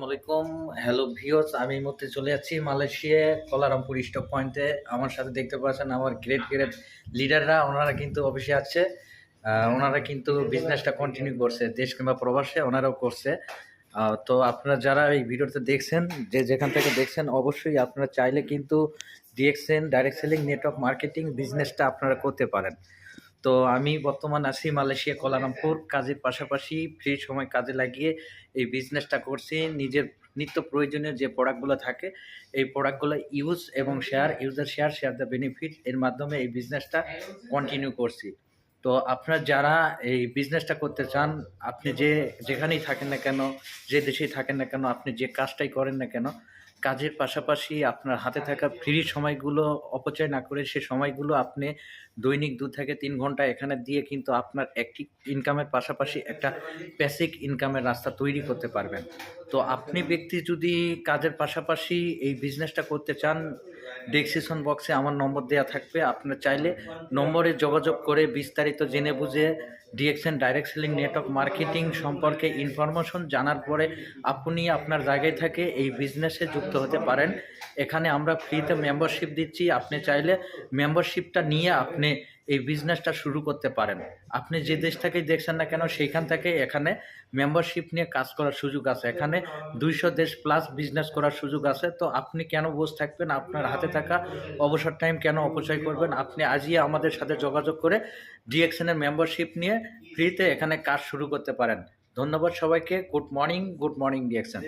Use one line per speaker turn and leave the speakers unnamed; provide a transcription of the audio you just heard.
আসসালামাইকুম হ্যালো ভিওস আমি এই মুহূর্তে চলে যাচ্ছি মালয়েশিয়া, কলারামপুর স্টক পয়েন্টে আমার সাথে দেখতে পাচ্ছেন আমার গ্রেট গ্রেট লিডাররা ওনারা কিন্তু অফিসে আছে। ওনারা কিন্তু বিজনেসটা কন্টিনিউ করছে, দেশ কিংবা প্রবাসে। ওনারাও করছে। তো আপনারা যারা এই ভিডিওতে দেখছেন, যে যেখান থেকে দেখছেন, অবশ্যই আপনারা চাইলে কিন্তু DXN direct selling network marketing বিজনেসটা আপনারা করতে পারেন। তো আমি বর্তমান আছি মালয়েশিয়া, কোলালামপুর। কাজের পাশাপাশি ফ্রি সময় কাজে লাগিয়ে এই বিজনেসটা করছি। নিজের নিত্য প্রয়োজনীয় যে প্রোডাক্টগুলো থাকে, এই প্রোডাক্টগুলো ইউজ এবং share user share share the benefit এর মাধ্যমে এই বিজনেসটা কন্টিনিউ করছি। তো আপনারা যারা এই বিজনেসটা করতে চান, আপনি যে যেখানেই থাকেন না কেন, যে দেশেই থাকেন না কেন, আপনি যে কাজটাই করেন না কেন, কাজের পাশাপাশি আপনার হাতে থাকা ফ্রি সময়গুলো অপচয় না করে সে সময়গুলো আপনি দৈনিক দু থেকে তিন ঘণ্টা এখানে দিয়ে কিন্তু আপনার একটি ইনকামের পাশাপাশি একটা বেসিক ইনকামের রাস্তা তৈরি করতে পারবেন। তো আপনি ব্যক্তি যদি কাজের পাশাপাশি এই বিজনেসটা করতে চান ডেসক্রিপশন বক্সে আমার নম্বর দেওয়া থাকবে। আপনার চাইলে নম্বরে যোগাযোগ করে বিস্তারিত জেনে বুঝে DXN direct selling network marketing সম্পর্কে ইনফরমেশন জানার পরে আপনি আপনার জায়গায় থেকে এই বিজনেসে যুক্ত হতে পারেন। এখানে আমরা ফ্রিতে মেম্বারশিপ দিচ্ছি। আপনি চাইলে মেম্বারশিপটা নিয়ে আপনি এই বিজনেসটা শুরু করতে পারেন। আপনি যে দেশ থেকেই দেখছেন না কেন, সেইখান থেকে এখানে মেম্বারশিপ নিয়ে কাজ করার সুযোগ আছে। এখানে দুইশো দেশ প্লাস বিজনেস করার সুযোগ আছে। তো আপনি কেন বসে থাকবেন? আপনার হাতে থাকা অবসর টাইম কেন অপচয় করবেন? আপনি আজই আমাদের সাথে যোগাযোগ করে ডিএক্সএনের মেম্বারশিপ নিয়ে ফ্রিতে এখানে কাজ শুরু করতে পারেন। ধন্যবাদ সবাইকে। Good morning good morning DXN